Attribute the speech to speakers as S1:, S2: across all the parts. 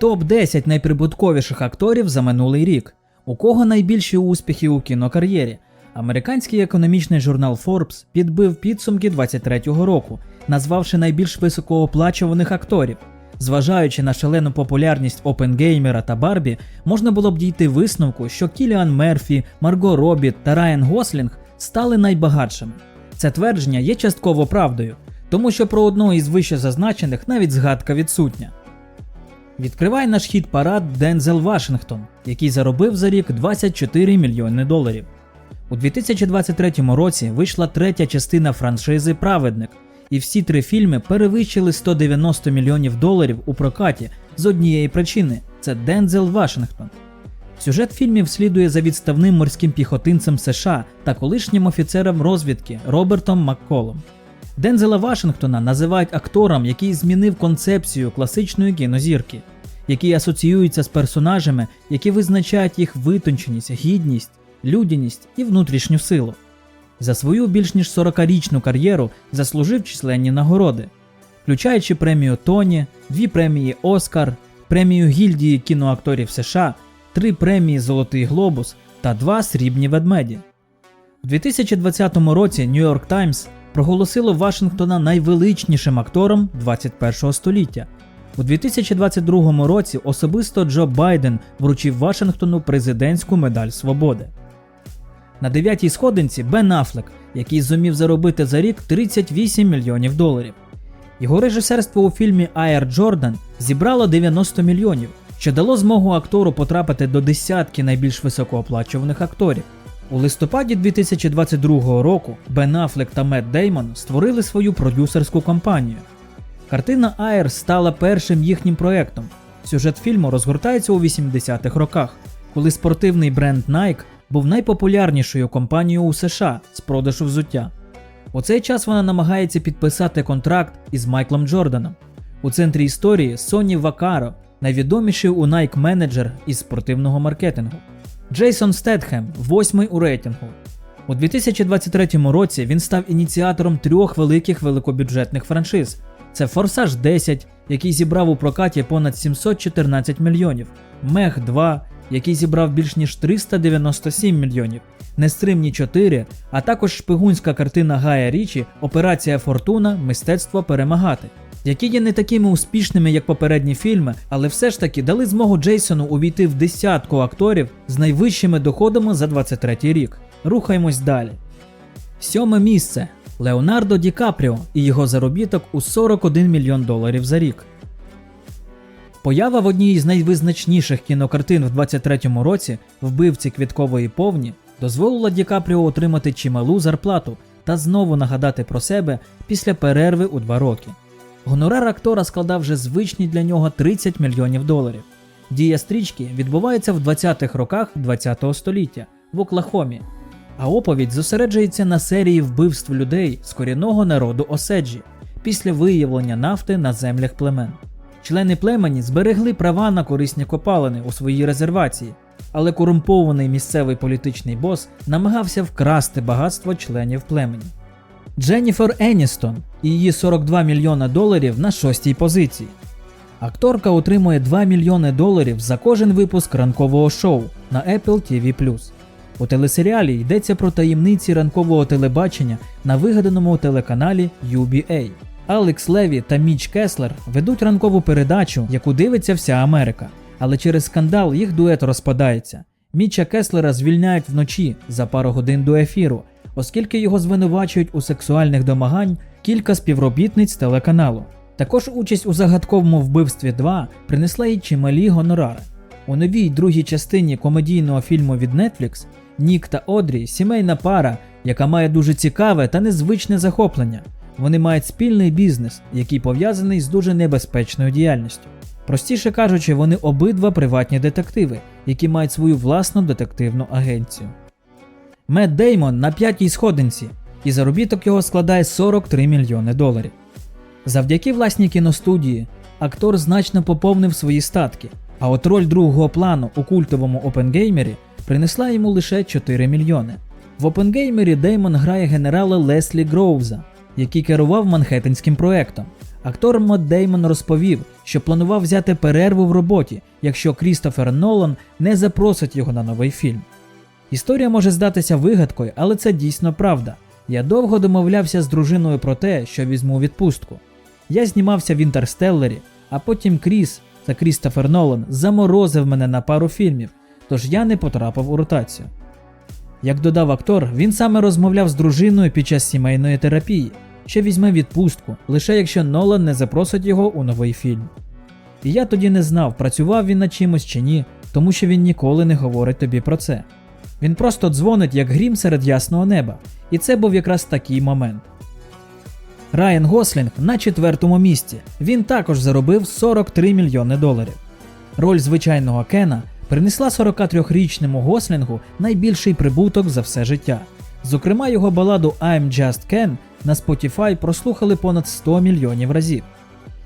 S1: Топ-10 найприбутковіших акторів за минулий рік. У кого найбільші успіхи у кінокар'єрі? Американський економічний журнал Forbes підбив підсумки 23-го року, назвавши найбільш високооплачуваних акторів. Зважаючи на шалену популярність Опенгеймера та Барбі, можна було б дійти висновку, що Кіліан Мерфі, Марго Робіт та Райан Гослінг стали найбагатшими. Це твердження є частково правдою, тому що про одного із вище зазначених навіть згадка відсутня. Відкриває наш хід парад Дензел Вашингтон, який заробив за рік 24 мільйони доларів. У 2023 році вийшла третя частина франшизи Праведник, і всі три фільми перевищили 190 мільйонів доларів у прокаті з однієї причини це Дензел Вашингтон. Сюжет фільмів слідує за відставним морським піхотинцем США та колишнім офіцером розвідки Робертом Макколом. Дензела Вашингтона називають актором, який змінив концепцію класичної кінозірки, який асоціюється з персонажами, які визначають їх витонченість, гідність, людяність і внутрішню силу. За свою більш ніж 40-річну кар'єру заслужив численні нагороди, включаючи премію Тоні, дві премії Оскар, премію гільдії кіноакторів США, три премії Золотий Глобус та два срібні ведмеді. У 2020 році York Times проголосило Вашингтона найвеличнішим актором 21 століття. У 2022 році особисто Джо Байден вручив Вашингтону президентську медаль свободи. На дев'ятій сходинці Бен Аффлек, який зумів заробити за рік 38 мільйонів доларів. Його режисерство у фільмі Айр Джордан зібрало 90 мільйонів, що дало змогу актору потрапити до десятки найбільш високооплачуваних акторів. У листопаді 2022 року Бен Аффлек та Мет Деймон створили свою продюсерську компанію. Картина Айр стала першим їхнім проектом. Сюжет фільму розгортається у 80-х роках, коли спортивний бренд Nike був найпопулярнішою компанією у США з продажу взуття. У цей час вона намагається підписати контракт із Майклом Джорданом. У центрі історії Соні Вакаро, найвідоміший у Nike менеджер із спортивного маркетингу. Джейсон Стетхем, восьмий у рейтингу. У 2023 році він став ініціатором трьох великих великобюджетних франшиз. Це Форсаж 10, який зібрав у прокаті понад 714 мільйонів, Мех 2, який зібрав більш ніж 397 мільйонів, Нестримні 4, а також шпигунська картина Гая Річі Операція Фортуна Мистецтво перемагати, які є не такими успішними, як попередні фільми, але все ж таки дали змогу Джейсону увійти в десятку акторів з найвищими доходами за 23 рік. Рухаємось далі. Сьоме місце Леонардо Ді Капріо і його заробіток у 41 мільйон доларів за рік. Поява в одній із найвизначніших кінокартин в 23-му році вбивці квіткової повні дозволила Ді Капріо отримати чималу зарплату та знову нагадати про себе після перерви у два роки. Гонорар актора складав вже звичні для нього 30 мільйонів доларів. Дія стрічки відбувається в 20-х роках ХХ століття в Оклахомі, а оповідь зосереджується на серії вбивств людей з корінного народу Оседжі після виявлення нафти на землях племен. Члени племені зберегли права на корисні копалини у своїй резервації, але корумпований місцевий політичний бос намагався вкрасти багатство членів племені. Дженніфер Еністон і її 42 мільйона доларів на шостій позиції. Акторка отримує 2 мільйони доларів за кожен випуск ранкового шоу на Apple TV+. У телесеріалі йдеться про таємниці ранкового телебачення на вигаданому телеканалі UBA. Алекс Леві та Міч Кеслер ведуть ранкову передачу, яку дивиться вся Америка. Але через скандал їх дует розпадається. Міча Кеслера звільняють вночі за пару годин до ефіру, оскільки його звинувачують у сексуальних домагань кілька співробітниць телеканалу. Також участь у загадковому вбивстві 2 принесла їй чималі гонорари. У новій другій частині комедійного фільму від Netflix Нік та Одрі сімейна пара, яка має дуже цікаве та незвичне захоплення. Вони мають спільний бізнес, який пов'язаний з дуже небезпечною діяльністю. Простіше кажучи, вони обидва приватні детективи, які мають свою власну детективну агенцію. Мет Деймон на п'ятій сходинці, і заробіток його складає 43 мільйони доларів. Завдяки власній кіностудії актор значно поповнив свої статки, а от роль другого плану у культовому Опенгеймері принесла йому лише 4 мільйони. В Опенгеймері Деймон грає генерала Леслі Гроувза, який керував Манхеттенським проектом, актор Мот Деймон розповів, що планував взяти перерву в роботі, якщо Крістофер Нолан не запросить його на новий фільм. Історія може здатися вигадкою, але це дійсно правда. Я довго домовлявся з дружиною про те, що візьму відпустку. Я знімався в Інтерстеллері, а потім Кріс та Крістофер Нолан заморозив мене на пару фільмів, тож я не потрапив у ротацію. Як додав актор, він саме розмовляв з дружиною під час сімейної терапії, що візьме відпустку, лише якщо Нолан не запросить його у новий фільм. І я тоді не знав, працював він над чимось чи ні, тому що він ніколи не говорить тобі про це. Він просто дзвонить як грім серед ясного неба, і це був якраз такий момент. Райан Гослінг на четвертому місці. Він також заробив 43 мільйони доларів. Роль звичайного Кена принесла 43-річному Гослінгу найбільший прибуток за все життя. Зокрема, його баладу I'm Just Ken на Spotify прослухали понад 100 мільйонів разів.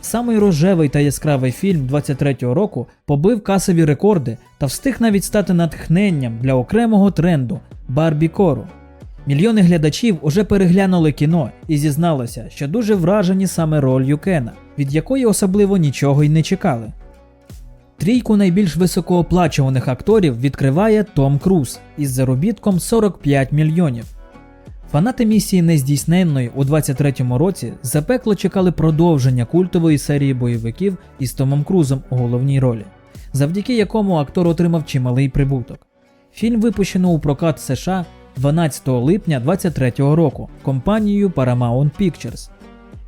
S1: Самий рожевий та яскравий фільм 23-го року побив касові рекорди та встиг навіть стати натхненням для окремого тренду Барбі Кору. Мільйони глядачів уже переглянули кіно і зізналися, що дуже вражені саме ролью Кена, від якої особливо нічого й не чекали. Трійку найбільш високооплачуваних акторів відкриває Том Круз із заробітком 45 мільйонів. Фанати місії нездійсненної у 23-му році запекло чекали продовження культової серії бойовиків із Томом Крузом у головній ролі, завдяки якому актор отримав чималий прибуток. Фільм випущено у прокат США 12 липня 23-го року компанією Paramount Pictures.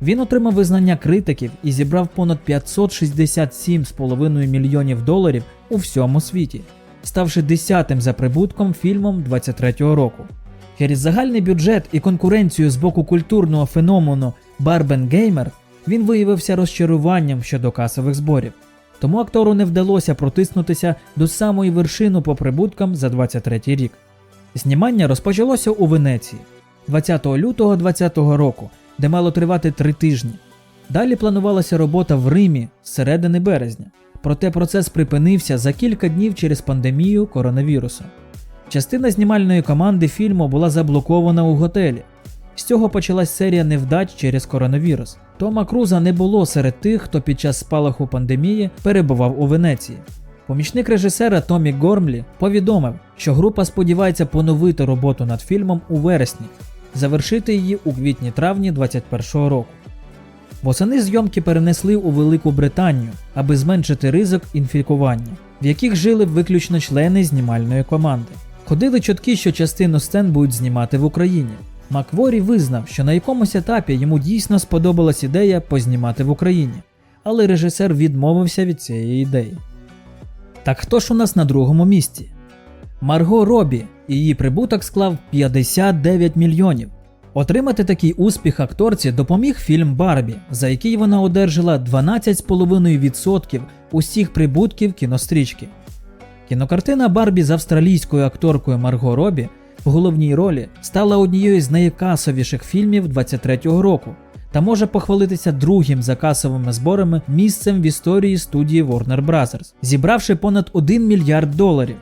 S1: Він отримав визнання критиків і зібрав понад 567,5 мільйонів доларів у всьому світі, ставши десятим за прибутком фільмом 23-го року. Через загальний бюджет і конкуренцію з боку культурного феномену Барбен Геймер він виявився розчаруванням щодо касових зборів. Тому актору не вдалося протиснутися до самої вершини по прибуткам за 23 рік. Знімання розпочалося у Венеції 20 лютого 2020 року, де мало тривати три тижні. Далі планувалася робота в Римі з середини березня, проте процес припинився за кілька днів через пандемію коронавірусу. Частина знімальної команди фільму була заблокована у готелі. З цього почалась серія невдач через коронавірус. Тома Круза не було серед тих, хто під час спалаху пандемії перебував у Венеції. Помічник режисера Томі Гормлі повідомив, що група сподівається поновити роботу над фільмом у вересні, завершити її у квітні-травні 2021 року. Восени зйомки перенесли у Велику Британію, аби зменшити ризик інфікування, в яких жили виключно члени знімальної команди. Ходили чутки, що частину сцен будуть знімати в Україні. Макворі визнав, що на якомусь етапі йому дійсно сподобалась ідея познімати в Україні, але режисер відмовився від цієї ідеї. Так хто ж у нас на другому місці? Марго Робі, її прибуток склав 59 мільйонів. Отримати такий успіх акторці допоміг фільм Барбі, за який вона одержала 12,5% усіх прибутків кінострічки. Кінокартина Барбі з австралійською акторкою Марго Робі в головній ролі стала однією з найкасовіших фільмів 23-го року та може похвалитися другим за касовими зборами місцем в історії студії Warner Bros., зібравши понад 1 мільярд доларів.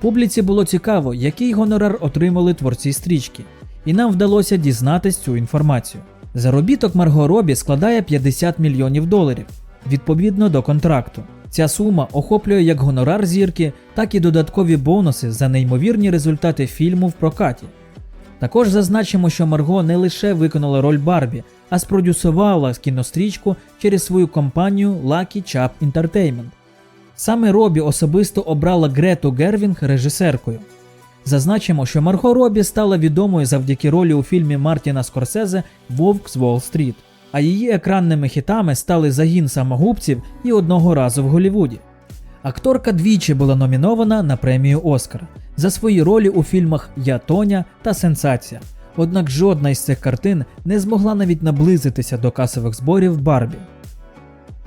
S1: Публіці було цікаво, який гонорар отримали творці стрічки, і нам вдалося дізнатись цю інформацію. Заробіток Марго Робі складає 50 мільйонів доларів відповідно до контракту. Ця сума охоплює як гонорар зірки, так і додаткові бонуси за неймовірні результати фільму в прокаті. Також зазначимо, що Марго не лише виконала роль Барбі, а спродюсувала кінострічку через свою компанію Lucky Chap Entertainment. Саме Робі особисто обрала Грету Гервінг режисеркою. Зазначимо, що Марго Робі стала відомою завдяки ролі у фільмі Мартіна Скорсезе Вовк з Уолл-стріт, а її екранними хітами стали загін самогубців і одного разу в Голлівуді. Акторка двічі була номінована на премію Оскар за свої ролі у фільмах Я Тоня та Сенсація. Однак жодна із цих картин не змогла навіть наблизитися до касових зборів Барбі.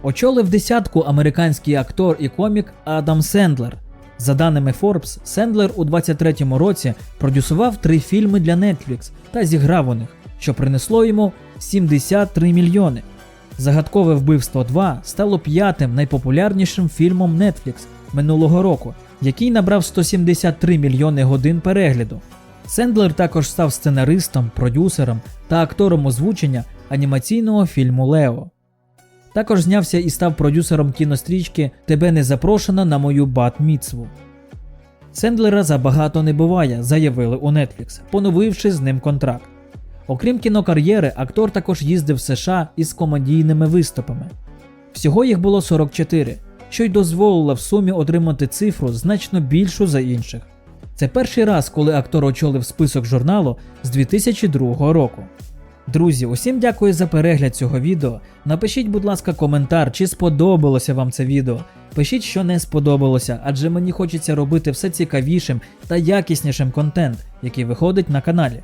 S1: Очолив десятку американський актор і комік Адам Сендлер. За даними Forbes, Сендлер у 23-му році продюсував три фільми для Netflix та зіграв у них, що принесло йому 73 мільйони. Загадкове вбивство 2 стало п'ятим найпопулярнішим фільмом Netflix минулого року, який набрав 173 мільйони годин перегляду. Сендлер також став сценаристом, продюсером та актором озвучення анімаційного фільму Лео. Також знявся і став продюсером кінострічки Тебе не запрошено на мою бат-міцву. Сендлера забагато не буває, заявили у Netflix, поновивши з ним контракт. Окрім кінокар'єри, актор також їздив в США із комедійними виступами. Всього їх було 44, що й дозволило в сумі отримати цифру значно більшу за інших. Це перший раз, коли актор очолив список журналу з 2002 року. Друзі, усім дякую за перегляд цього відео. Напишіть, будь ласка, коментар, чи сподобалося вам це відео. Пишіть, що не сподобалося, адже мені хочеться робити все цікавішим та якіснішим контент, який виходить на каналі.